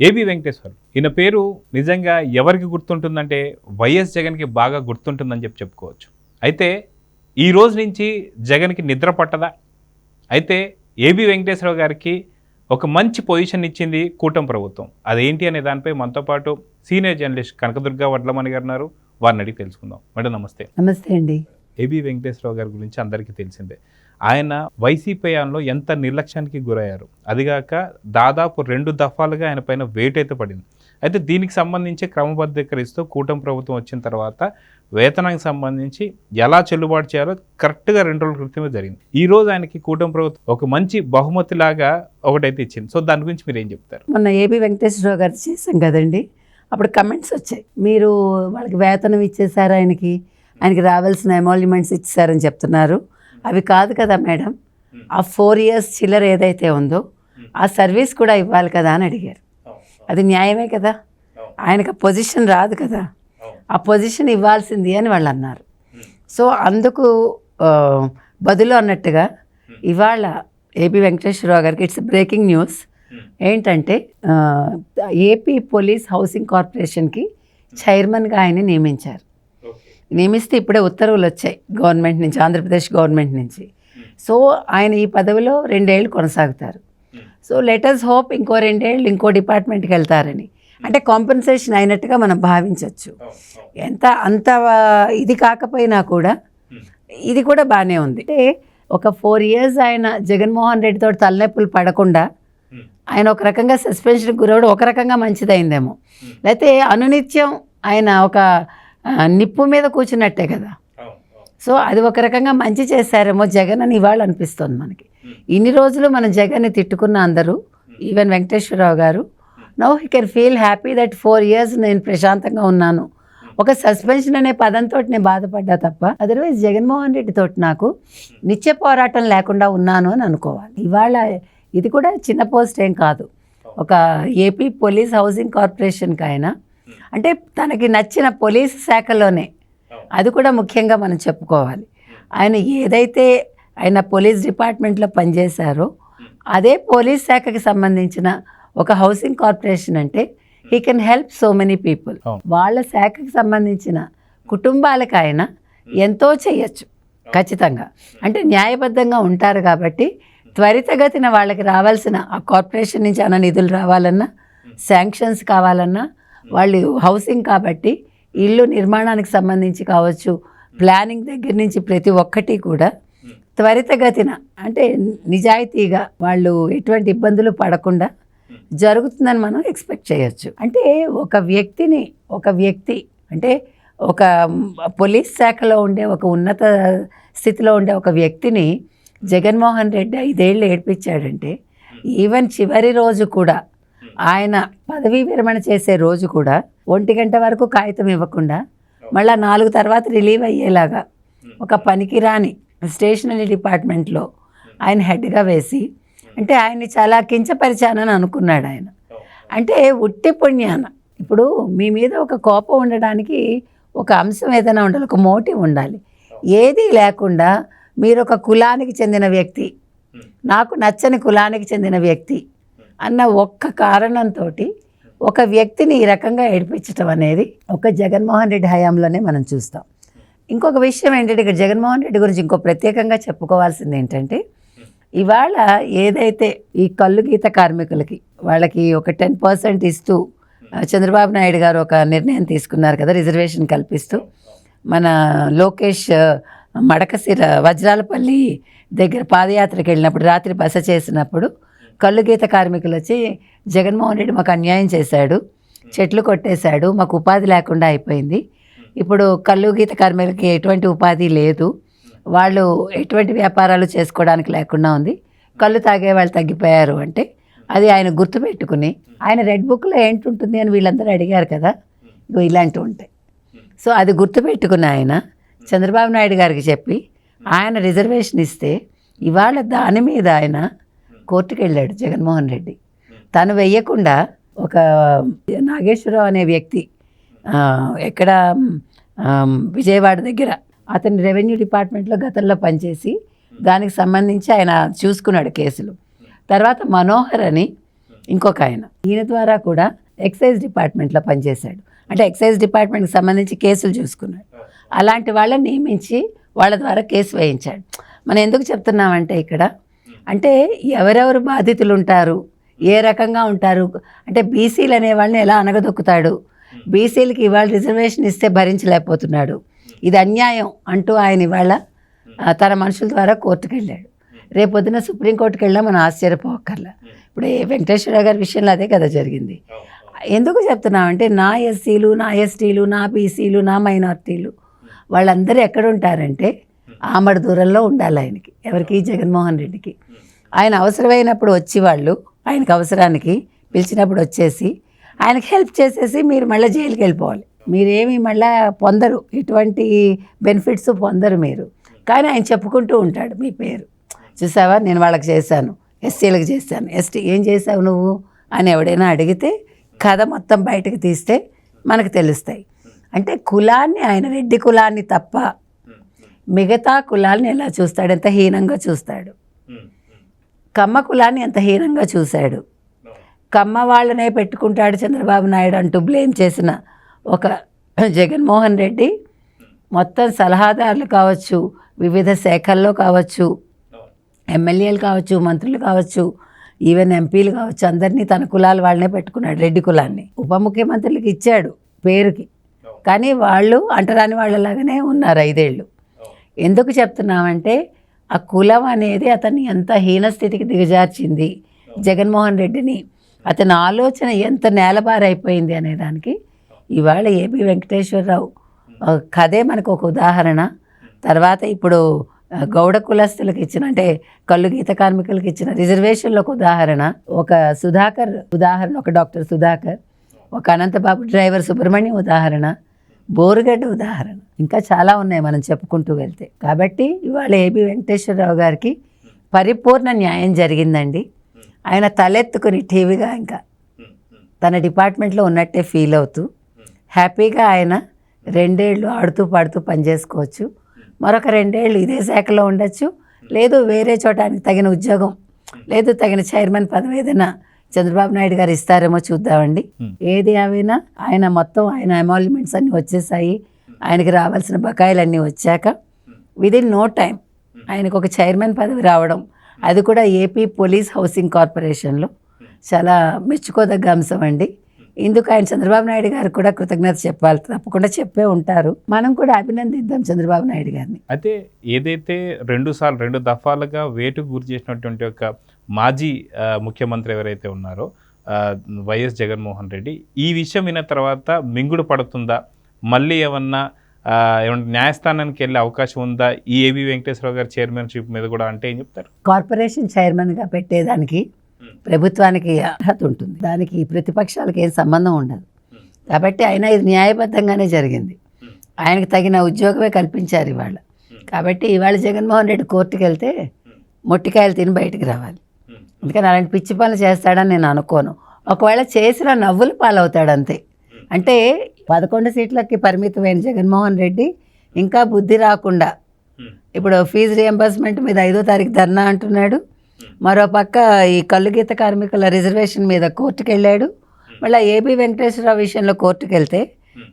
AB Venkateshwar. ఈయన పేరు నిజంగా ఎవరికి గుర్తుంటుందంటే వైఎస్ జగన్కి బాగా గుర్తుంటుందని చెప్పి చెప్పుకోవచ్చు. అయితే ఈ రోజు నుంచి జగన్కి నిద్ర పట్టదా? అయితే ఏబి వెంకటేశ్వరరావు గారికి ఒక మంచి పొజిషన్ ఇచ్చింది కూటమి ప్రభుత్వం. అదేంటి అనే దానిపై మనతో పాటు సీనియర్ జర్నలిస్ట్ కనకదుర్గ వడ్లమణి గారు ఉన్నారు. వారిని అడిగి తెలుసుకుందాం. మేడం నమస్తే. నమస్తే అండి. ఏబి వెంకటేశ్వరరావు గారి గురించి అందరికీ తెలిసిందే. ఆయన వైసీపీ హయాంలో ఎంత నిర్లక్ష్యానికి గురయ్యారు. అదిగాక దాదాపు రెండు దఫాలుగా ఆయన పైన వెయిట్ అయితే పడింది. అయితే దీనికి సంబంధించి క్రమబద్ధీకరిస్తూ కూటమి ప్రభుత్వం వచ్చిన తర్వాత వేతనానికి సంబంధించి ఎలా చెల్లుబాటు చేయాలో కరెక్ట్గా రెండు రోజుల క్రితమే జరిగింది. ఈ రోజు ఆయనకి కూటమి ప్రభుత్వం ఒక మంచి బహుమతి లాగా ఒకటైతే ఇచ్చింది. సో దాని గురించి మీరు ఏం చెప్తారు? మొన్న ఏబి వెంకటేశ్వరరావు గారు చేశాం కదండి. అప్పుడు కమెంట్స్ వచ్చాయి. మీరు వాళ్ళకి వేతనం ఇచ్చేసారు ఆయనకి ఆయనకి రావాల్సిన ఎమాల్యుమెంట్స్ ఇచ్చేసారని చెప్తున్నారు. అవి కాదు కదా మేడం. ఆ ఫోర్ ఇయర్స్ చిల్లర ఏదైతే ఉందో ఆ సర్వీస్ కూడా ఇవ్వాలి కదా అని అడిగారు. అది న్యాయమే కదా? ఆయనకు పొజిషన్ రాదు కదా? ఆ పొజిషన్ ఇవ్వాల్సింది అని వాళ్ళు అన్నారు. సో అందుకు బదులు అన్నట్టుగా ఇవాళ ఏపీ వెంకటేశ్వరరావు గారికి ఇట్స్ బ్రేకింగ్ న్యూస్. ఏంటంటే ఏపీ పోలీస్ హౌసింగ్ కార్పొరేషన్కి చైర్మన్గా ఆయన నియమించారు. నియమిస్తే ఇప్పుడే ఉత్తర్వులు వచ్చాయి గవర్నమెంట్ నుంచి ఆంధ్రప్రదేశ్ గవర్నమెంట్ నుంచి. సో ఆయన ఈ పదవిలో రెండేళ్ళు కొనసాగుతారు. సో లెటర్స్ హోప్ ఇంకో రెండేళ్ళు ఇంకో డిపార్ట్మెంట్కి వెళ్తారని. అంటే కాంపెన్సేషన్ అయినట్టుగా మనం భావించవచ్చు ఎంత అంత ఇది కాకపోయినా కూడా ఇది కూడా బాగానే ఉంది. అంటే ఒక ఫోర్ ఇయర్స్ ఆయన జగన్మోహన్ రెడ్డితో తలనొప్పులు పడకుండా ఆయన ఒక రకంగా సస్పెన్షన్కి గురవడం ఒక రకంగా మంచిదైందేమో. లేకపోతే అనునిత్యం ఆయన ఒక నిప్పు మీద కూర్చున్నట్టే కదా. సో అది ఒక రకంగా మంచి చేశారేమో జగన్ అని ఇవాళ అనిపిస్తుంది మనకి. ఇన్ని రోజులు మనం జగన్ని తిట్టుకున్న అందరూ even Venkateswara Rao garu now he can feel happy that four years నేను ప్రశాంతంగా ఉన్నాను. ఒక సస్పెన్షన్ అనే పదంతో నేను బాధపడ్డా తప్ప అదర్వైజ్ జగన్మోహన్ రెడ్డి తోటి నాకు నిత్య పోరాటం లేకుండా ఉన్నాను అని అనుకోవాలి. ఇవాళ ఇది కూడా చిన్న పోస్ట్ ఏం కాదు. ఒక ఏపీ పోలీస్ హౌసింగ్ కార్పొరేషన్కి ఆయన అంటే తనకి నచ్చిన పోలీస్ శాఖలోనే. అది కూడా ముఖ్యంగా మనం చెప్పుకోవాలి. ఆయన ఏదైతే ఆయన పోలీస్ డిపార్ట్మెంట్లో పనిచేశారో అదే పోలీస్ శాఖకి సంబంధించిన ఒక హౌసింగ్ కార్పొరేషన్ అంటే he can help so many people. వాళ్ళ శాఖకి సంబంధించిన కుటుంబాలకు ఆయన ఎంతో చేయొచ్చు ఖచ్చితంగా. అంటే న్యాయబద్ధంగా ఉంటారు కాబట్టి త్వరితగతిన వాళ్ళకి రావాల్సిన ఆ కార్పొరేషన్ నుంచి అన్న నిధులు రావాలన్నా శాంక్షన్స్ కావాలన్నా వాళ్ళు హౌసింగ్ కాబట్టి ఇల్లు నిర్మాణానికి సంబంధించి కావచ్చు ప్లానింగ్ దగ్గర నుంచి ప్రతి ఒక్కటి కూడా త్వరితగతిన అంటే నిజాయితీగా వాళ్ళు ఎటువంటి ఇబ్బందులు పడకుండా జరుగుతుందని మనం ఎక్స్పెక్ట్ చేయొచ్చు. అంటే ఒక వ్యక్తిని ఒక వ్యక్తి అంటే ఒక పోలీస్ శాఖలో ఉండే ఒక ఉన్నత స్థితిలో ఉండే ఒక వ్యక్తిని జగన్మోహన్ రెడ్డి ఐదేళ్ళు ఏడ్పించాడంటే ఈవెన్ చివరి రోజు కూడా ఆయన పదవీ విరమణ చేసే రోజు కూడా ఒంటి గంట వరకు కాగితం ఇవ్వకుండా మళ్ళీ నాలుగు తర్వాత రిలీవ్ అయ్యేలాగా ఒక పనికిరాని స్టేషనరీ డిపార్ట్మెంట్లో ఆయన హెడ్గా వేసి అంటే ఆయన్ని చాలా కించపరిచానని అనుకున్నాడు ఆయన. అంటే ఉట్టి పుణ్యాన. ఇప్పుడు మీ మీద ఒక కోపం ఉండడానికి ఒక అంశం ఏదైనా ఉండాలి ఒక మోటివ్ ఉండాలి. ఏదీ లేకుండా మీరు ఒక కులానికి చెందిన వ్యక్తి నాకు నచ్చని కులానికి చెందిన వ్యక్తి అన్న ఒక్క కారణంతో ఒక వ్యక్తిని ఈ రకంగా ఏడిపించటం అనేది ఒక జగన్మోహన్ రెడ్డి హయాంలోనే మనం చూస్తాం. ఇంకొక విషయం ఏంటంటే ఇక్కడ జగన్మోహన్ రెడ్డి గురించి ఇంకో ప్రత్యేకంగా చెప్పుకోవాల్సింది ఏంటంటే ఇవాళ ఏదైతే ఈ కళ్ళు గీత కార్మికులకి వాళ్ళకి ఒక టెన్ పర్సెంట్ ఇస్తూ చంద్రబాబు నాయుడు గారు ఒక నిర్ణయం తీసుకున్నారు కదా రిజర్వేషన్ కల్పిస్తూ మన లోకేష్ ఆ, మడకశిర వజ్రాలపల్లి దగ్గర పాదయాత్రకు వెళ్ళినప్పుడు రాత్రి బస చేసినప్పుడు కళ్ళు గీత కార్మికులు వచ్చి జగన్మోహన్ రెడ్డి మాకు అన్యాయం చేశాడు చెట్లు కొట్టేశాడు మాకు ఉపాధి లేకుండా అయిపోయింది. ఇప్పుడు కళ్ళు గీత కార్మికులకి ఎటువంటి ఉపాధి లేదు. వాళ్ళు ఎటువంటి వ్యాపారాలు చేసుకోవడానికి లేకుండా ఉంది. కళ్ళు తాగే వాళ్ళు తగ్గిపోయారు అంటే అది ఆయన గుర్తుపెట్టుకుని ఆయన రెడ్ బుక్లో ఏంటుంటుంది అని వీళ్ళందరూ అడిగారు కదా. ఇగో ఇలాంటివి ఉంటాయి. సో అది గుర్తుపెట్టుకుని ఆయన చంద్రబాబు నాయుడు గారికి చెప్పి ఆయన రిజర్వేషన్ ఇస్తే ఇవాళ దాని మీద ఆయన కోర్టుకు వెళ్ళాడు జగన్మోహన్ రెడ్డి. తను వెయ్యకుండా ఒక నాగేశ్వరరావు అనే వ్యక్తి ఎక్కడ విజయవాడ దగ్గర అతని రెవెన్యూ డిపార్ట్మెంట్లో గతంలో పనిచేసి దానికి సంబంధించి ఆయన చూసుకున్నాడు కేసులు. తర్వాత మనోహర్ అని ఇంకొక ఆయన. ఈయన ద్వారా కూడా ఎక్సైజ్ డిపార్ట్మెంట్లో పనిచేశాడు. అంటే ఎక్సైజ్ డిపార్ట్మెంట్కి సంబంధించి కేసులు చూసుకున్నాడు. అలాంటి వాళ్ళని నియమించి వాళ్ళ ద్వారా కేసు వేయించాడు. మనం ఎందుకు చెప్తున్నామంటే ఇక్కడ అంటే ఎవరెవరు బాధితులు ఉంటారు ఏ రకంగా ఉంటారు? అంటే బీసీలు అనే వాళ్ళని ఎలా అనగదొక్కుతాడు? బీసీలకి ఇవాళ రిజర్వేషన్ ఇస్తే భరించలేకపోతున్నాడు. ఇది అన్యాయం అంటూ ఆయన ఇవాళ తన మనుషుల ద్వారా కోర్టుకు వెళ్ళాడు రేపొద్దున సుప్రీంకోర్టుకి వెళ్ళినా మనం ఆశ్చర్యపోకర్లా ఇప్పుడు ఏ వెంకటేశ్వర గారి విషయంలో అదే కదా జరిగింది. ఎందుకు చెప్తున్నామంటే నా ఎస్సీలు నా ఎస్టీలు నా బీసీలు నా మైనార్టీలు వాళ్ళందరూ ఎక్కడ ఉంటారంటే ఆమడ దూరంలో ఉండాలి ఆయనకి ఎవరికి? జగన్మోహన్ రెడ్డికి. ఆయన అవసరమైనప్పుడు వచ్చి వాళ్ళు ఆయనకి అవసరానికి పిలిచినప్పుడు వచ్చేసి ఆయనకి హెల్ప్ చేసేసి మీరు మళ్ళీ జైలుకి వెళ్ళిపోవాలి. మీరేమి మళ్ళీ పొందరు. ఎటువంటి బెనిఫిట్స్ పొందరు మీరు. కానీ ఆయన చెప్పుకుంటూ ఉంటాడు మీ పేరు. చూసావా? నేను వాళ్ళకి చేశాను. ఎస్సీలకు చేశాను. ఎస్టీ ఏం చేసావు నువ్వు? అని ఎవడైనా అడిగితే కథ మొత్తం బయటకు తీస్తే మనకు తెలుస్తాయి. అంటే కులాన్ని ఆయన రెడ్డి కులాన్ని తప్ప మిగతా కులాల్ని ఎలా చూస్తాడు? ఎంత హీనంగా చూస్తాడు? కమ్మ కులాన్ని ఎంత హీనంగా చూశాడు. కమ్మ వాళ్ళనే పెట్టుకుంటాడు చంద్రబాబు నాయుడు అంటూ బ్లేమ్ చేసిన ఒక జగన్మోహన్ రెడ్డి మొత్తం సలహాదారులు కావచ్చు వివిధ శాఖల్లో కావచ్చు ఎమ్మెల్యేలు కావచ్చు మంత్రులు కావచ్చు ఈవెన్ ఎంపీలు కావచ్చు అందరినీ తన కులాల వాళ్ళనే పెట్టుకున్నాడు రెడ్డి కులాన్ని. ఉప ముఖ్యమంత్రులకు ఇచ్చాడు పేరుకి. కానీ వాళ్ళు అంటరాని వాళ్ళలాగానే ఉన్నారు ఐదేళ్ళు. ఎందుకు చెప్తున్నామంటే ఆ కులం అనేది అతన్ని ఎంత హీనస్థితికి దిగజార్చింది. జగన్మోహన్ రెడ్డిని అతని ఆలోచన ఎంత నేలబారైపోయింది అనేదానికి ఇవాళ ఏపీ వెంకటేశ్వరరావు కథే మనకు ఒక ఉదాహరణ. తర్వాత ఇప్పుడు గౌడ కులస్తులకు ఇచ్చిన అంటే కళ్ళు గీత కార్మికులకు ఇచ్చిన రిజర్వేషన్లకు ఉదాహరణ. ఒక సుధాకర్ ఉదాహరణ ఒక డాక్టర్ సుధాకర్ ఒక అనంతబాబు డ్రైవర్ సుబ్రహ్మణ్యం ఉదాహరణ. బోరుగడ్డ ఉదాహరణ. ఇంకా చాలా ఉన్నాయి మనం చెప్పుకుంటూ వెళ్తే. కాబట్టి ఇవాళ ఏబి వెంకటేశ్వరరావు గారికి పరిపూర్ణ న్యాయం జరిగిందండి. ఆయన తలెత్తుకుని టీవీగా ఇంకా తన డిపార్ట్మెంట్లో ఉన్నట్టే ఫీల్ అవుతూ హ్యాపీగా ఆయన రెండేళ్ళు ఆడుతూ పాడుతూ పనిచేసుకోవచ్చు. మరొక రెండేళ్ళు ఇదే శాఖలో ఉండొచ్చు. లేదు వేరే చోట తగిన ఉద్యోగం లేదు తగిన చైర్మన్ పదవి ఏదైనా చంద్రబాబు నాయుడు గారు ఇస్తారేమో చూద్దామండి. ఏది ఏమైనా ఆయన మొత్తం ఆయన అమాల్మెంట్స్ అన్నీ వచ్చేసాయి. ఆయనకి రావాల్సిన బకాయిలన్నీ వచ్చాక విదిన్ నో టైం ఆయనకు ఒక చైర్మన్ పదవి రావడం అది కూడా ఏపీ పోలీస్ హౌసింగ్ కార్పొరేషన్లో చాలా మెచ్చుకోదగ్గ అంశం అండి ఇందుకు ఆయన చంద్రబాబు నాయుడు గారు కూడా కృతజ్ఞత చెప్పాలి తప్పకుండా చెప్పే ఉంటారు. మనం కూడా అభినందిద్దాం చంద్రబాబు నాయుడు గారిని. అయితే ఏదైతే రెండు సార్లు రెండు దఫాలుగా వేటుకు గురి చేసినటువంటి ఒక మాజీ ముఖ్యమంత్రి ఎవరైతే ఉన్నారో వైఎస్ జగన్మోహన్ రెడ్డి ఈ విషయం విన్న తర్వాత మింగుడు పడుతుందా? మళ్ళీ ఏమన్నా ఏమన్నా న్యాయస్థానానికి వెళ్ళే అవకాశం ఉందా? ఈ ఏబి వెంకటేశ్వరరావు గారి చైర్మన్షిప్ మీద కూడా అంటే ఏం చెప్తారు? కార్పొరేషన్ చైర్మన్గా పెట్టేదానికి ప్రభుత్వానికి అర్హత ఉంటుంది. దానికి ప్రతిపక్షాలకు ఏం సంబంధం ఉండదు. కాబట్టి అయినా ఇది న్యాయబద్ధంగానే జరిగింది. ఆయనకు తగిన ఉద్యోగమే కల్పించారు ఇవాళ. కాబట్టి ఇవాళ జగన్మోహన్ రెడ్డి కోర్టుకు వెళ్తే మొట్టికాయలు తిని బయటికి రావాలి. అందుకని అలాంటి పిచ్చి పనులు చేస్తాడని నేను అనుకోను. ఒకవేళ చేసిన నవ్వులు పాలవుతాడు అంతే అంటే పదకొండు సీట్లకి పరిమితమైన జగన్మోహన్ రెడ్డి ఇంకా బుద్ధి రాకుండా ఇప్పుడు ఫీజు రియంబర్స్మెంట్ మీద ఐదో తారీఖు ధర్నా అంటున్నాడు. మరో పక్క ఈ కళ్ళు గీత కార్మికుల రిజర్వేషన్ మీద కోర్టుకు వెళ్ళాడు మళ్ళీ ఏబి వెంకటేశ్వరరావు విషయంలో కోర్టుకు వెళ్తే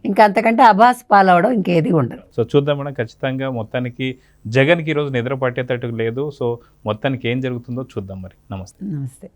ఇంకా అంతకంటే అభాస్ పాలవడం ఇంకేది ఉండదు. సో చూద్దాం మేడం ఖచ్చితంగా మొత్తానికి జగన్కి ఈరోజు నిద్ర పట్టేటట్టు లేదు. సో మొత్తానికి ఏం జరుగుతుందో చూద్దాం మరి. నమస్తే. నమస్తే.